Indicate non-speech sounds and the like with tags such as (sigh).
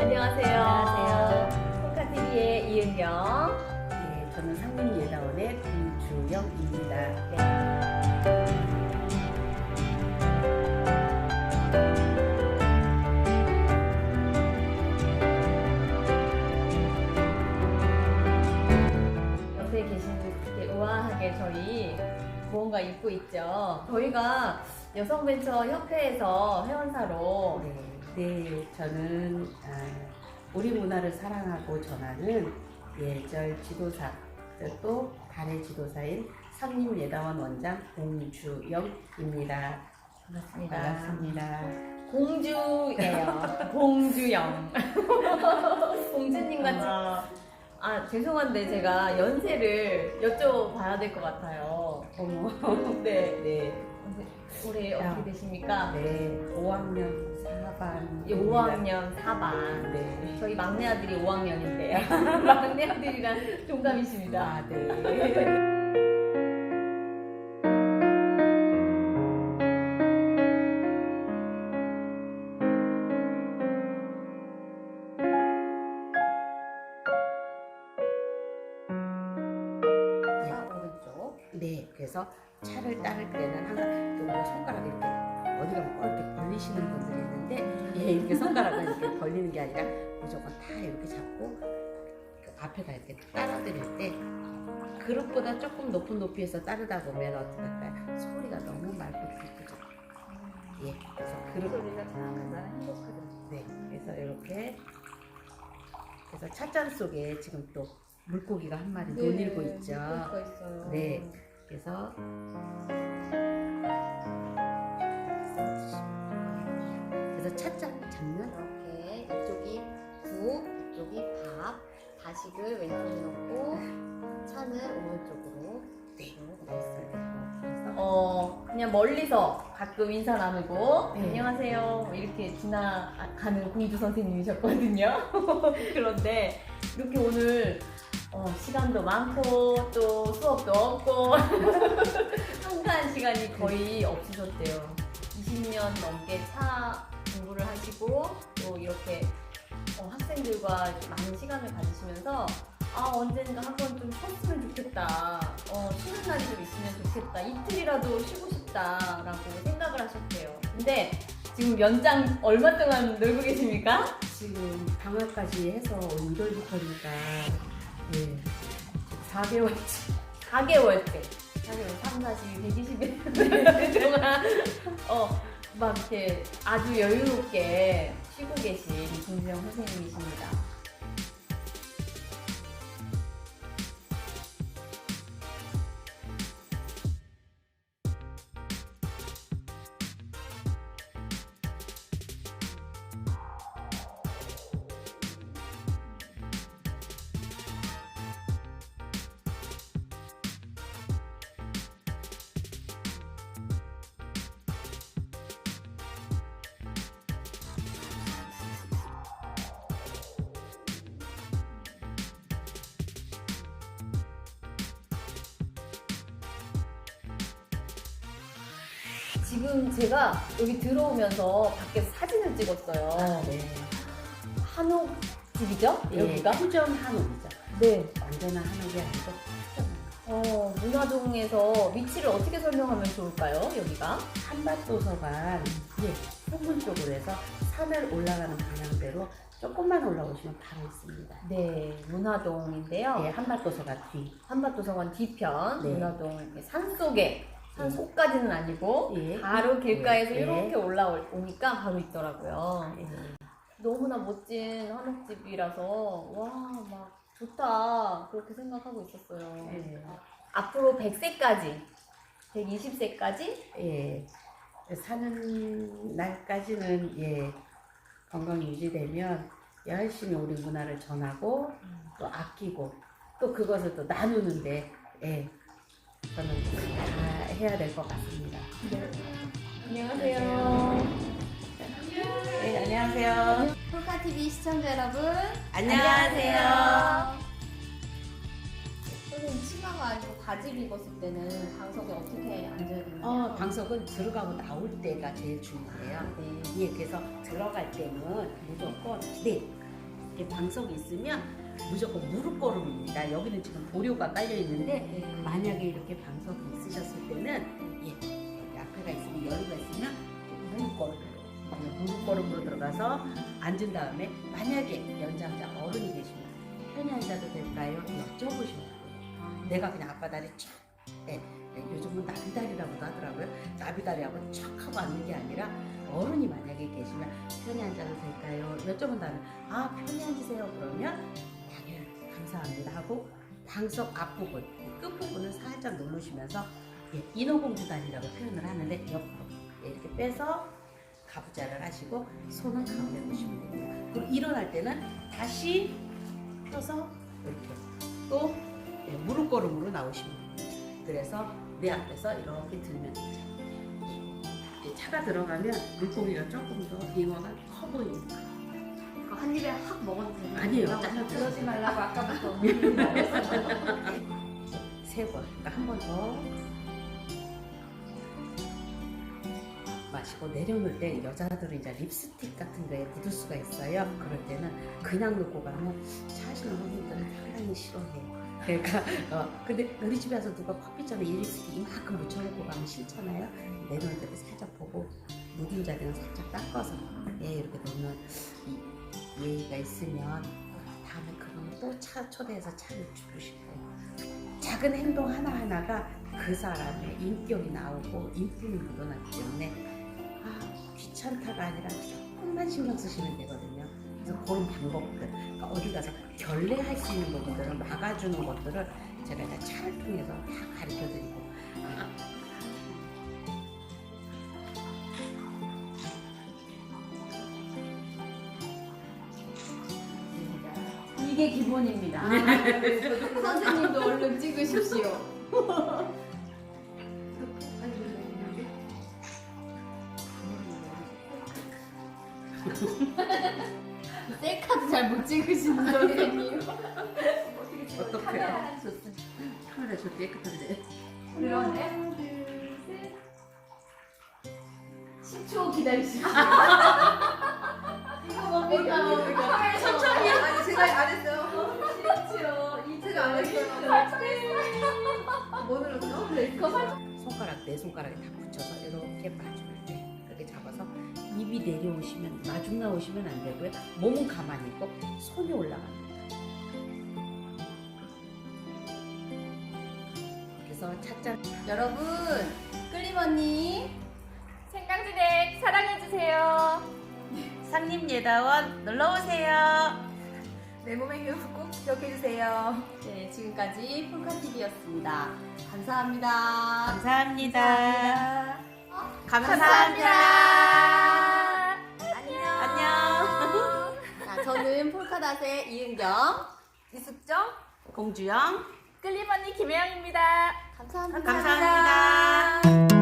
안녕하세요. 안녕하세요. 콩카TV의 이은경. 네, 저는 상림예다원의 김주영입니다. 네. 옆에 계신 이렇게 우아하게 저희 무언가 입고 있죠. 저희가 여성벤처협회에서 회원사로 네, 네, 저는 아, 우리 문화를 사랑하고 전하는 예절 지도사, 또 달의 지도사인 상림예다원 원장 공주영입니다. 반갑습니다. 반갑습니다. 공주예요. (laughs) 공주영. (laughs) 공주님 같이. 아, 죄송한데 제가 연세를 여쭤봐야 될 것 같아요. 어머, (laughs) 네. 네, 올해 야. 어떻게 되십니까? 네, 5학년 4반. 5학년 4반. 네. 저희 막내 아들이 5학년인데요. (laughs) 막내 아들이랑 (laughs) 동갑이십니다. 아, 네. (laughs) 네, 그래서 차를 따를 때는 항상 요 손가락 이렇게 어디가 뭐 이렇게 벌리시는 분들이 있는데 예, 이렇게 손가락을 이렇게 벌리는 게 아니라 무조건 다 이렇게 잡고 그 앞에다 이렇게 따라드릴 때 그릇보다 조금 높은 높이에서 따르다 보면 어떻게 할까요? 소리가 너무 맑고 기쁘죠. 예, 그래서 그릇 소리가 참 나는 행복하다. 네, 그래서 이렇게 그래서 찻잔 속에 지금 또 물고기가 한 마리 논일고 있죠. 네. 그래서 그래서 찻잔 잡는 이렇게 이쪽이 국, 이쪽이 밥, 다식을 왼쪽에 넣고 차는 오른쪽으로 네. 있어요. 어 그냥 멀리서 가끔 인사 나누고 네. 안녕하세요 뭐 이렇게 지나가는 공주 선생님이셨거든요. (laughs) 그런데 이렇게 오늘 어, 시간도 많고 또 수업도 없고 (laughs) 한가한 시간이 거의 없으셨대요. 20년 넘게 차 공부를 하시고 또 이렇게 어, 학생들과 많은 시간을 가지시면서 아 언젠가 한 번 좀 쉬었으면 좋겠다. 어, 쉬는 날이 좀 있으면 좋겠다. 이틀이라도 쉬고 싶다라고 생각을 하셨대요. 근데 지금 연장 얼마 동안 놀고 계십니까? 지금 방학까지 해서 올 1월부터니까 예, 4개월치 4개월째. 4개월, 3, 40, 120일 동안, 어, 막 이렇게 아주 여유롭게 쉬고 계신 김수영 선생님이십니다. 지금 제가 여기 들어오면서 밖에서 사진을 찍었어요. 네. 한옥 집이죠? 예, 여기가? 후전 한옥이죠. 네. 완전한 한옥이 아니고 어, 문화동에서 위치를 어떻게 설명하면 좋을까요? 여기가? 한밭도서관 예, 풍문 쪽으로 해서 산을 올라가는 방향대로 조금만 올라오시면 바로 있습니다. 네, 문화동인데요. 예, 한밭도서관 뒤. 한밭도서관 뒤편, 네. 문화동 이렇게 산 속에, 산 예. 속까지는 아니고, 예. 바로 길가에서 예. 이렇게 올라오니까 바로 있더라고요. 예. 너무나 멋진 한옥집이라서, 와, 막 좋다. 그렇게 생각하고 있었어요. 예. 앞으로 100세까지, 120세까지 예, 사는 날까지는 예, 건강 유지되면 열심히 우리 문화를 전하고 또 아끼고 또 그것을 또 나누는데 예, 저는 다 해야 될 것 같습니다. 안녕하세요. 네, 안녕하세요. 폴카TV 시청자 여러분 안녕하세요. 선생님 치마가 아니고 바지를 입었을 때는 방석에 어떻게 앉아야 되나요? 어, 방석은 들어가고 나올 때가 제일 중요해요. 네. 예, 그래서 들어갈 때는 무조건 네, 이렇게 방석이 있으면 무조건 무릎 걸음입니다. 여기는 지금 보료가 깔려 있는데 네. 만약에 이렇게 방석이 있으셨을 때는 예, 앞에가 있으면 여유가 있으면 무릎 그냥 무릎 걸음으로 들어가서 앉은 다음에 만약에 연장자 어른이 계시면 편히 앉아도 될까요? 여쭤보시면 돼요. 내가 그냥 아빠 다리 쫙 예, 예, 요즘은 나비다리라고도 하더라고요. 나비다리하고 쫙 하고 앉는 게 아니라 어른이 만약에 계시면 편히 앉아도 될까요? 여쭤본 다음에 아 편히 앉으세요 그러면 감사합니다 하고 방석 앞부분 끝부분을 살짝 누르시면서 예, 인어공주다리라고 표현을 하는데 옆으로 예, 이렇게 빼서 가부좌를 하시고 손은 가운데 보시면 됩니다. 그리고 일어날 때는 다시 펴서 이렇게 또 예, 무릎 걸음으로 나오시면 됩니다. 그래서 내 앞에서 이렇게 들면 되죠. 이제 차가 들어가면 물고기가 조금 더 잉어가 커 보입니다. 한 입에 확 먹어도 되나요? 아니에요. 그러지 잘라드세요. 말라고 아까부터. (laughs) 세 번, 그러니까 한 번 더 마시고 내려놓을 때 여자들은 이제 립스틱 같은 거에 묻을 수가 있어요. 그럴 때는 그냥 놓고 가면 차시는 분들은 상당히 싫어해요. (laughs) 그러니까 어 근데 우리 집에서 누가 커피잔에 이 립스틱 이만큼 묻혀놓고 가면 싫잖아요. 내려놓을 때 살짝 보고 묻은 자리는 살짝 닦아서 예 이렇게 놓으면 이 예의가 있으면 다음에 그러면 또차 초대해서 차를 주고 거예요. 작은 행동 하나하나가 그 사람의 인격이 나오고 인품이 묻어나기 때문에 아 귀찮다가 아니라 조금만 신경 쓰시면 되거든요. 그래서 그런 방법들 그러니까 어디 가서 결례할 수 있는 부분들을 막아주는 것들을 제가 이제 차를 통해서 다 가르쳐드리고 아, 이게 기본입니다. (laughs) 선생님도 얼른 찍으십시오. (laughs) 셀카도 잘 못 찍으시는 선생님. 어떻게 카메라 저 깨끗한데 그러네. 10초 기다리십시오. 이거 뭡니까? 뭡니까? 천천히. 아니 제가 안 했어요. 뭐 눌렀어? 그거 살 손가락 네 손가락에 다 붙여서 이렇게 마주를 돼 그렇게 잡아서 입이 내려오시면 마중 나오시면 안 되고요 몸은 가만히 있고 손이 올라갑니다 그래서 찻잔 여러분, 끌림 언니 생강지댁 사랑해주세요. 상림 예다원 놀러오세요 내 교육 꼭 기억해 주세요. 네, 지금까지 폴카TV였습니다. 감사합니다. 감사합니다 감사합니다. 안녕 자, 저는 폴카닷의 이은경, 이숙정. 공주영 끌림 언니 김혜영입니다. 감사합니다. 감사합니다